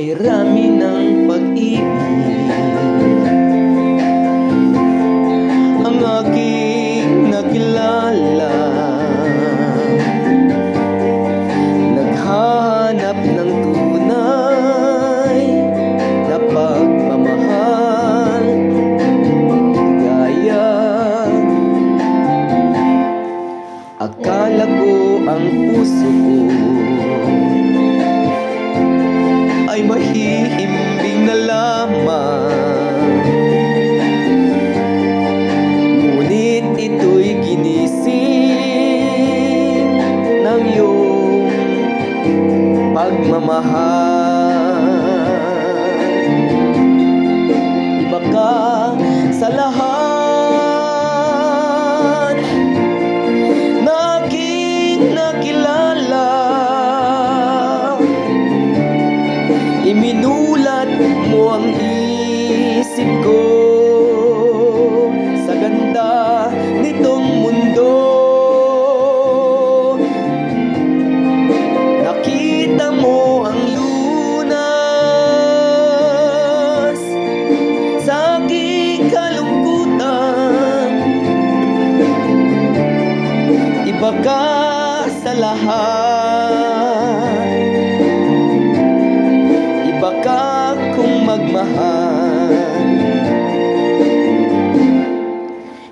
Marami ng pag-ibig. Ang aking nakilala Naghahanap ng tunay Na pagmamahal. Gaya Akala ko ang puso ko pagmamahal. Iba ka sa lahat. Na aking nakilala. Iminulat mo ang isip ko. Sa ganda Iba ka sa lahat. Iba ka kung magmahal.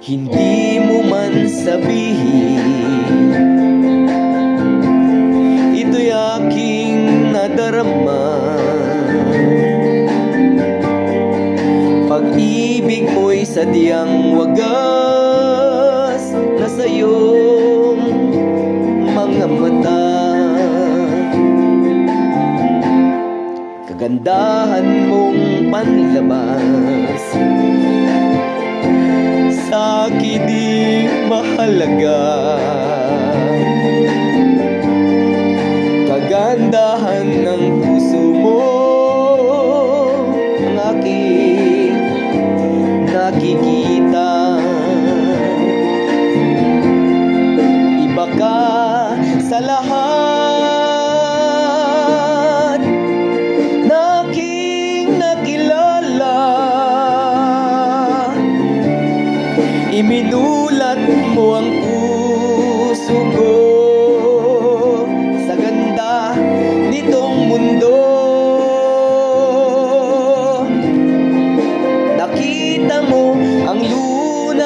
Hindi mo man sabihin Ito'y aking nadarama. Pag-ibig mo'y sadyang wagas Na sa'yong Kagandahan mong panlabas. Sa akin di mahalaga. Kagandahan ng puso mo Ang aking nakikita Iminulat mo ang puso ko Sa ganda nitong mundo. Nakita mo ang lunas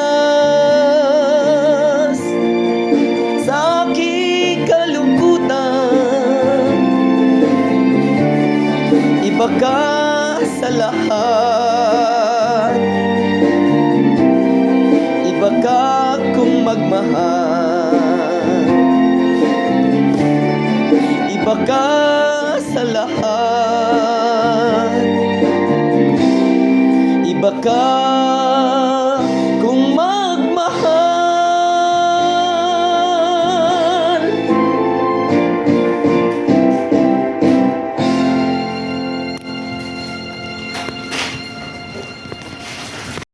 Sa aking kalungkutan. Iba sa lahat kung magmahal. Iba sa lahat